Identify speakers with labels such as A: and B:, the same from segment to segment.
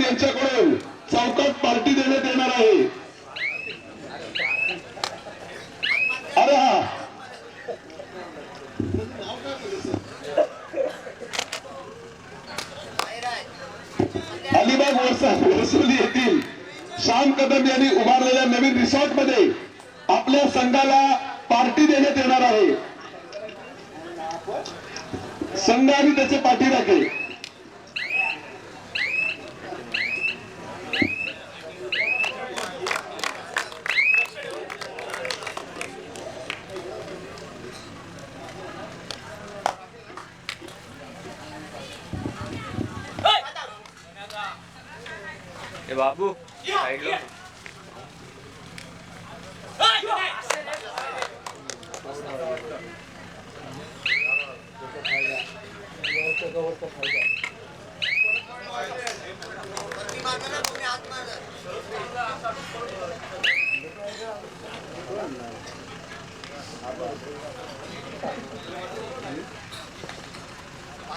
A: कदम यांच्याकडून चौकात पार्टी देण्यात येणार आहे अरे हा अलिबाग वरसा वसुली येथील श्याम कदम यांनी उभारलेल्या नवीन रिसॉर्टमध्ये आपल्या संघाला पार्टी देण्यात येणार आहे संघ आणि त्याचे पाठीराखे
B: ए बाबू साईडला
A: पुन्हा एकदा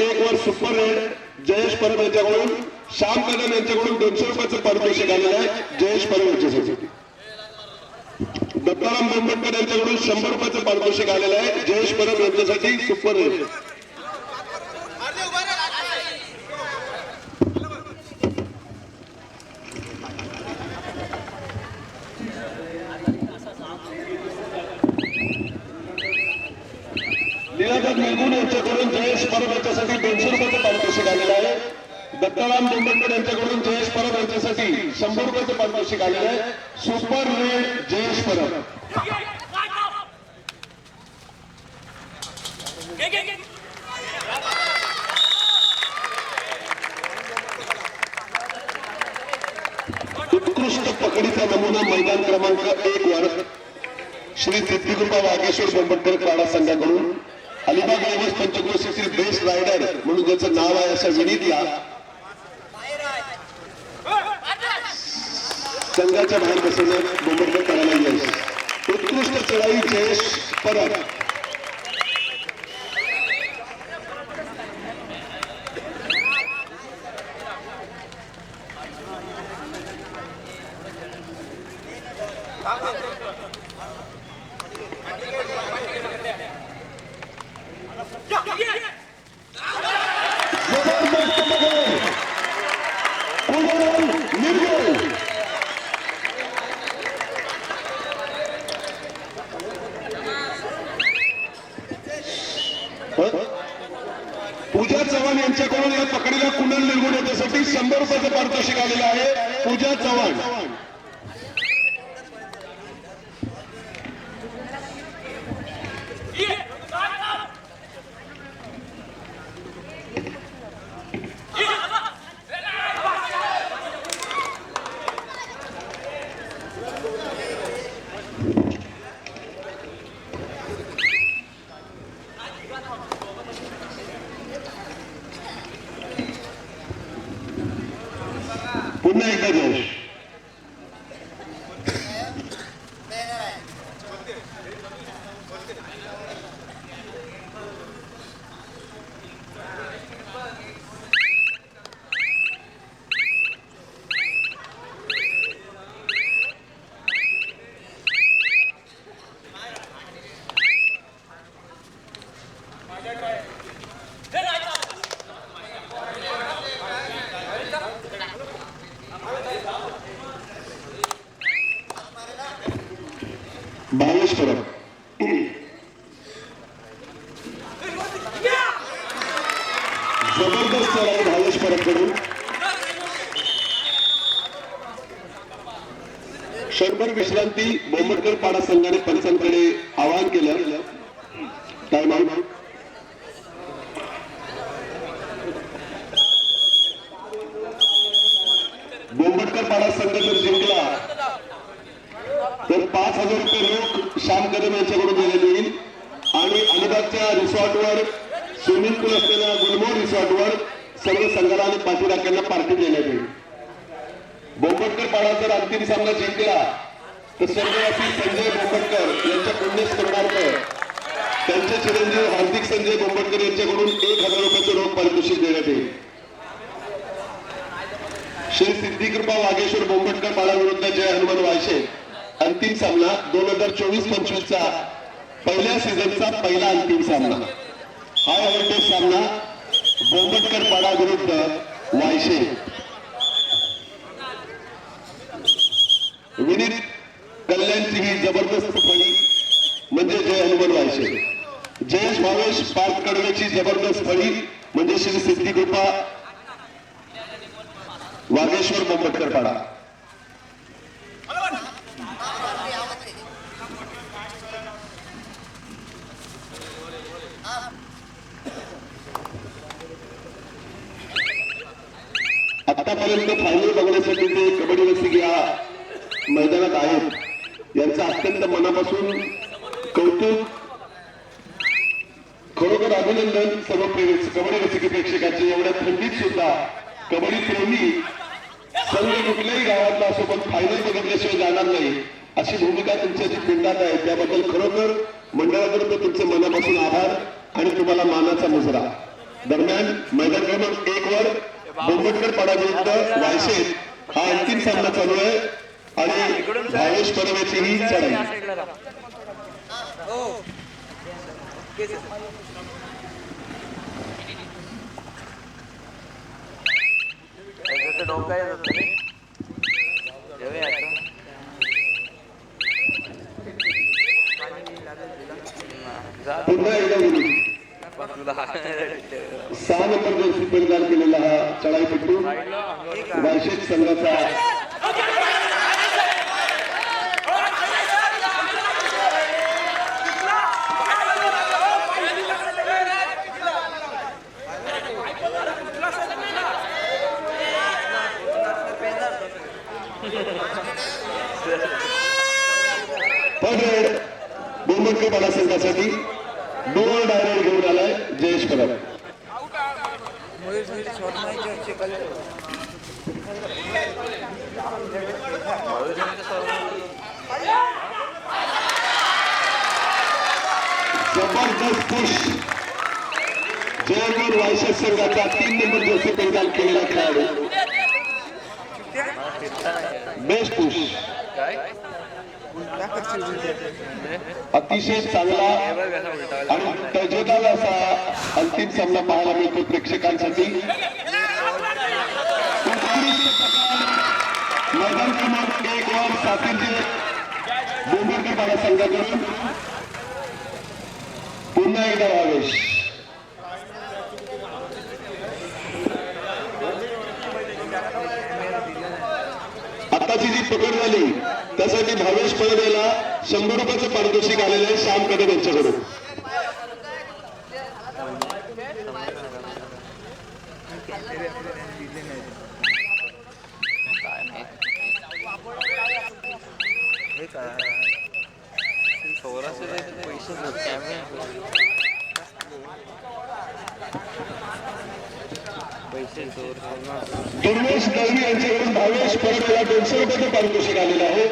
A: एक वर सुपर रेड जयेश परब यांच्याकडून श्याम कदम यांच्याकडून दोनशे रुपयाचं पारितोषिक आलेलं आहे. जयेश परब यांच्यासाठी. दत्ताराम बोंबटकर यांच्याकडून शंभर रुपयाचं पारितोषिक आलेलं आहे. जयेश परब यांच्यासाठी सुपर रेड निर्गुण यांच्याकडून जयेश परब यांच्यासाठी दोनशे रुपयाचं पारितोषिक आलेलं आहे. दत्ताराम डोंबरकर यांच्याकडून जयेश परब यांच्यासाठी शंभर रुपयाचं पारितोषिक आलेलं आहे. Super raid Jayesh Parab. 10 para Shyam Kadam यांच्याकडून देण्यात येईल आणि अलिबागच्या रिसॉर्टवर स्विमिंग पूल असलेल्या गुलमोर रिसॉर्टवर सर्व संघाला आणि पाठीराख्यांना पार्टी देण्यात येईल. बोंबटकर पाडा जर अंतिम सामना जिंकला तर स्वर्गवासी संजय बोंबटकर यांच्या पुण्यस्मरणार्थ त्यांचे चिरंजीव हार्दिक संजय बोंबटकर यांच्याकडून एक हजार रुपयाचं रोख पारितोषिक देण्यात येईल. श्री सिद्धिकृपा वागेश्वर बोंबटकर पाडा विरुद्ध जय हनुमान वायशे अंतिम सामना दोन हजार चोवीस पंचवीसचा पहिल्या सीझनचा पहिला अंतिम सामना. हाय व्होल्टेज सामना बोंबटकर पाडा विरुद्ध वायशे. विनीत कल्याणची ही जबरदस्त फळी म्हणजे जय हनुमान वायशे. जयेश भावेश पार्थ कडवेची जबरदस्त फळी म्हणजे श्री सिद्धिकृपा वागेश्वर बोंबटकर पाडा. आतापर्यंत फायनल बघण्यासाठी ते कबड्डी रसिक या मैदानात आहेत. यांचं अत्यंत मनापासून कौतुक. खरोखर अभिनंदन सर्व कबड्डी रसिक प्रेक्षकांचे. एवढ्या थंडीत सुद्धा कबड्डी प्रेमी संघ कुठल्याही गावातला असो पण फायनल बघितल्याशिवाय जाणार नाही अशी भूमिका तुमच्या पिंडात आहे. त्याबद्दल खरोखर मंडळाकडून तुमचे मनापासून आभार आणि तुम्हाला मानाचा मुजरा. दरम्यान मैदान क्रमांक एक वर बोंबटकर पाडा विरुद्ध वायशेत हा अंतिम सामना चालू आहे आणि भावेश परवेची ही चढाई.
B: या
A: पुन्हा एकदा सहा नंबर जर्सी परिधान केलेला हा चढाईपट्टू वार्षिक संघाचा परेड बोंबटकर पाडा संघासाठी दोन डायरेक्ट घेऊन आलाय जयेश परब
C: मयूर संगीत शॉर्ट नाही शिकल
A: जबरदस्त पुश जयपूर वायशेष संघाचा तीन नंबर जर्सी परिधान केलेला खेळाडू बेस्ट पुश
B: काय
A: अतिशय चांगला आणि तजेदार असा अंतिम सामना पाहायला मिळतो प्रेक्षकांसाठी. मैदान क्रमांक एक वर साथीचे बोंबरकर पाडा संघाकडून पुन्हा एकदा आवेश आताची जी पकड झाली त्यासाठी भावेश पळवेला शंभर रुपयाचं पारितोषिक आलेलं आहे श्याम कदम यांच्याकडून
B: पैसे
A: दुर्वेश दळवी यांच्याकडून भावेश परब दोनशे रुपयाचं पारितोषिक आलेलं आहे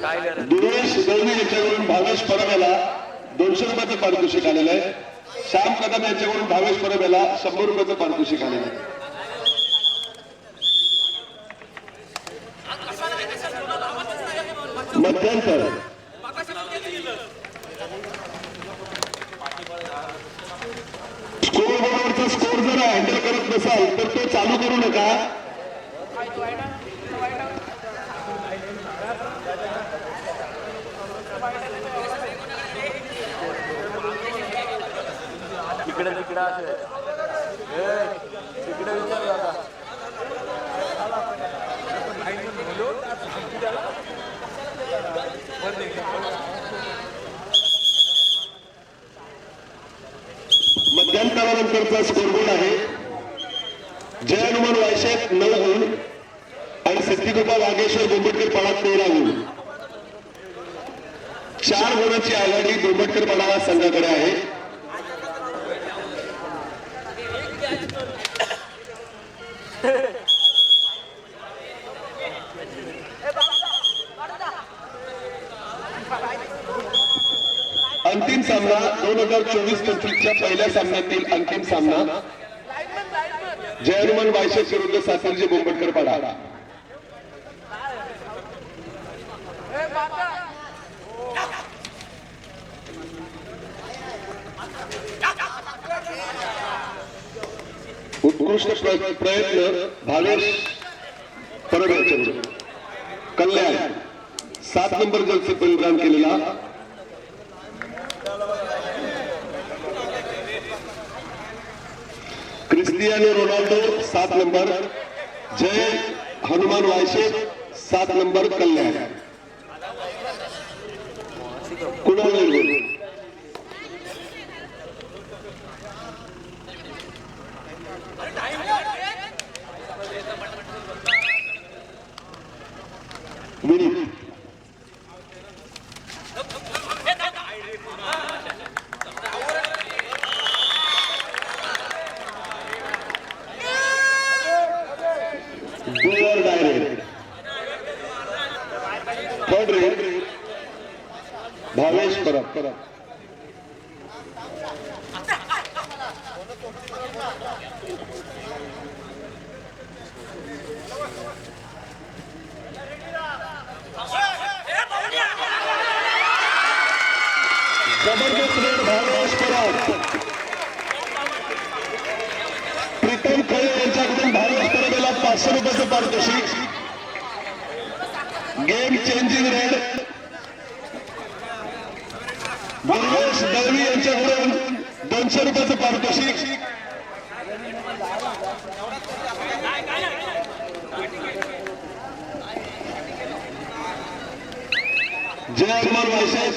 B: काय करत
A: दुर्वेश दळवी यांच्याकडून भावेश परब याला दोनशे रुपयाचं पारितोषिक आलेलं आहे श्याम कदम यांच्याकडून भावेश परब याला शंभर रुपयाचं पारितोषिक आलेलं आहे मध्यंतर स्कोर बरोबरचा स्कोर जर हँडल करत नसाल तर तो चालू करू नका.
B: तिकडे तिकडे असे. तिकडे विचार आता.
A: मध्यंतरानंतरचा स्कोरबोर्ड आहे. जय हनुमान वायशेत नऊ गुण आणि सिद्धिकृपा वागेश्वर गोंबटकर पडात तेरा गुण चार गुणाची आघाडी गोंबटकर पडावा संघाकडे आहे. अंतिम सामना दोन हजार चोवीस पंचवीसच्या पहिल्या सामन्यातील अंतिम सामना जय हनुमान वायशेष विरुद्ध सासरजी बोंबटकर पाडा. उत्कृष्ट प्रयत्न भावेश परब कल्याण सात नंबर जलसे परिधान केलेला क्रिस्टियानो रोनाल्डो सात नंबर. जय हनुमान वायशे सात number Kalyan Kunal Nirgun Vineet doer direct third raid Bhavesh Parab Parab जबरदस्त रेड भावेश परब प्रीतम खळे यांच्याकडून भावेश पाचशे रुपयाचं पारितोषिक. Game changing raid Durvesh Dalvi यांच्याकडून दोनशे रुपयाचं पारितोषिक. जयकुमार हनुमान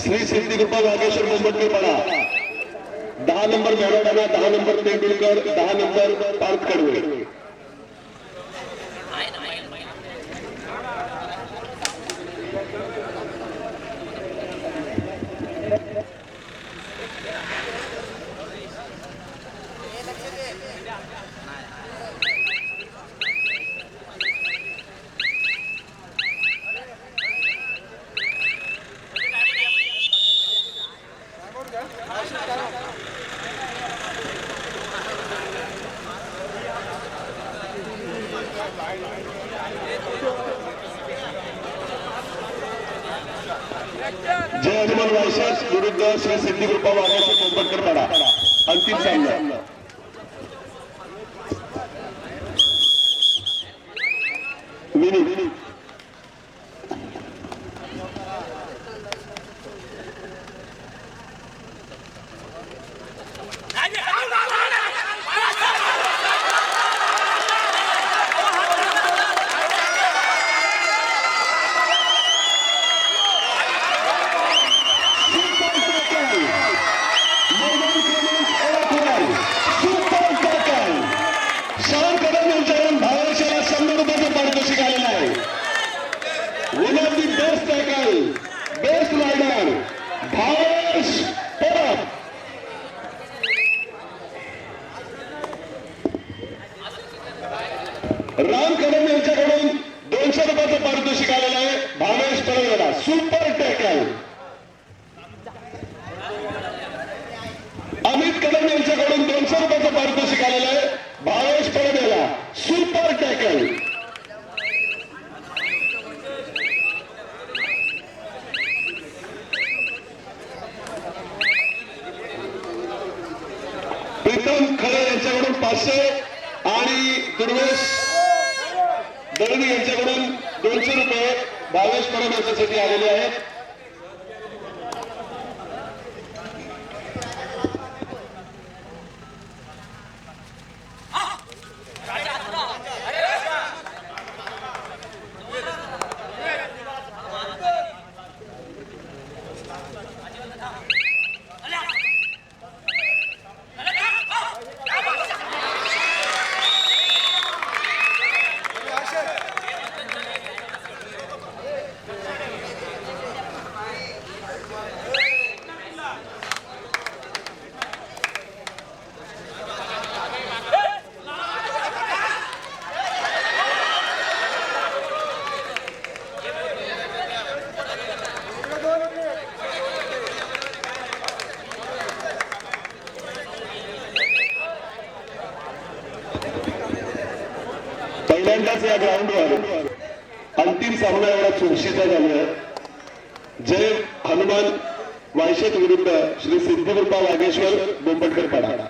A: श्री श्री कृपा वागेश्वर मुंबईपाडा दहा नंबर मॅराडोना दहा नंबर तेंडुलकर दहा नंबर पार्थ कडवे जय हनुमान वायशेष विरुद्ध श्री सिद्धी कृपा वाघेश्वर मुंबईकर लढा अंतिम सामना. विनी मैदानावर अंतिम सामना एवढा चुरशीचा झाला. जय हनुमान वायशेत विरुद्ध श्री सिद्धिकृपा वागेश्वर बोंबटकर पाडा.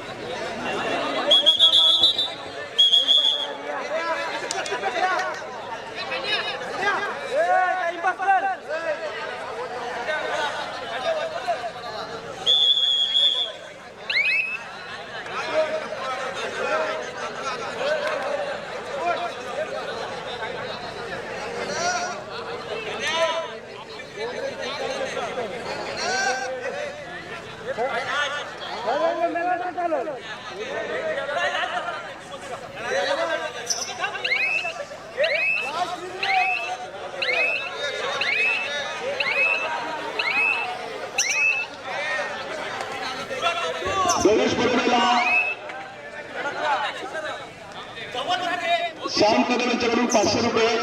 A: कदम यांच्याकडून पाचशे रुपये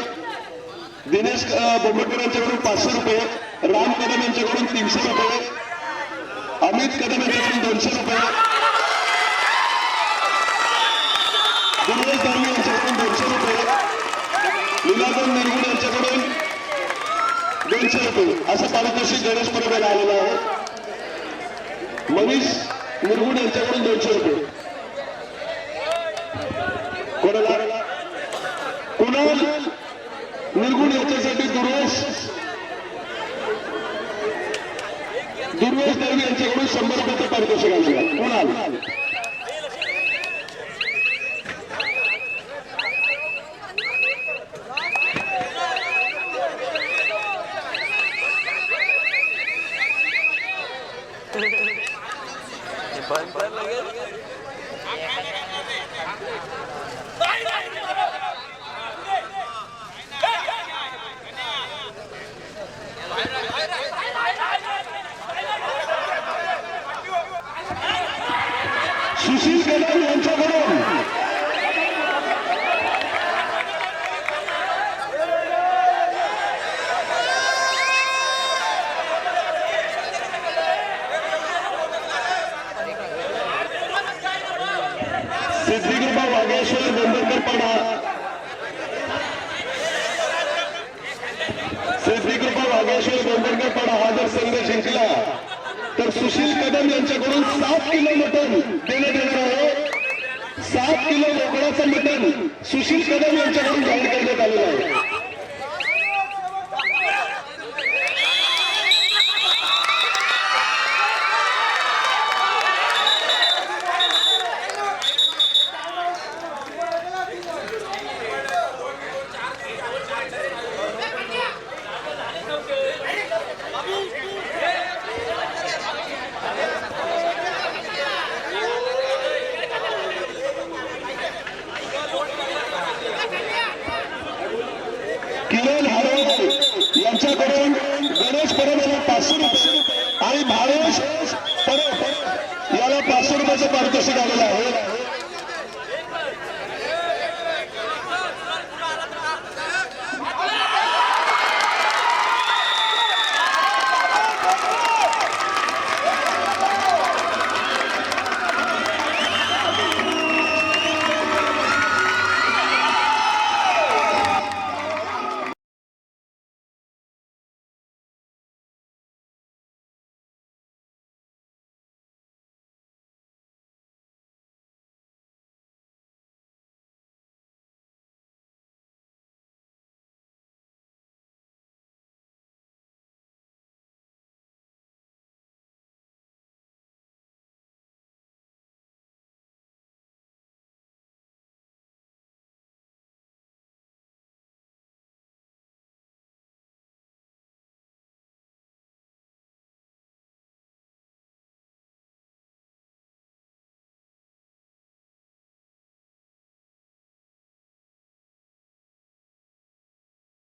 A: दिनेश बोंबटकर यांच्याकडून पाचशे रुपये राम कदम यांच्याकडून तीनशे रुपये अमित कदम यांच्याकडून दोनशे रुपये दिनेश दानवे यांच्याकडून दोनशे रुपये लीलाधन निर्गुण यांच्याकडून दोनशे रुपये. असं पारितोषिक गणेश परबेला आलेलं आहे. मनीष निर्गुण यांच्याकडून दोनशे रुपये कोणाला कुणाल निर्गुण याच्यासाठी दुर्वेश. दुर्वेश देवी यांच्याकडून शंभर रुपयाचं पारितोषिक आलेलं कुणाल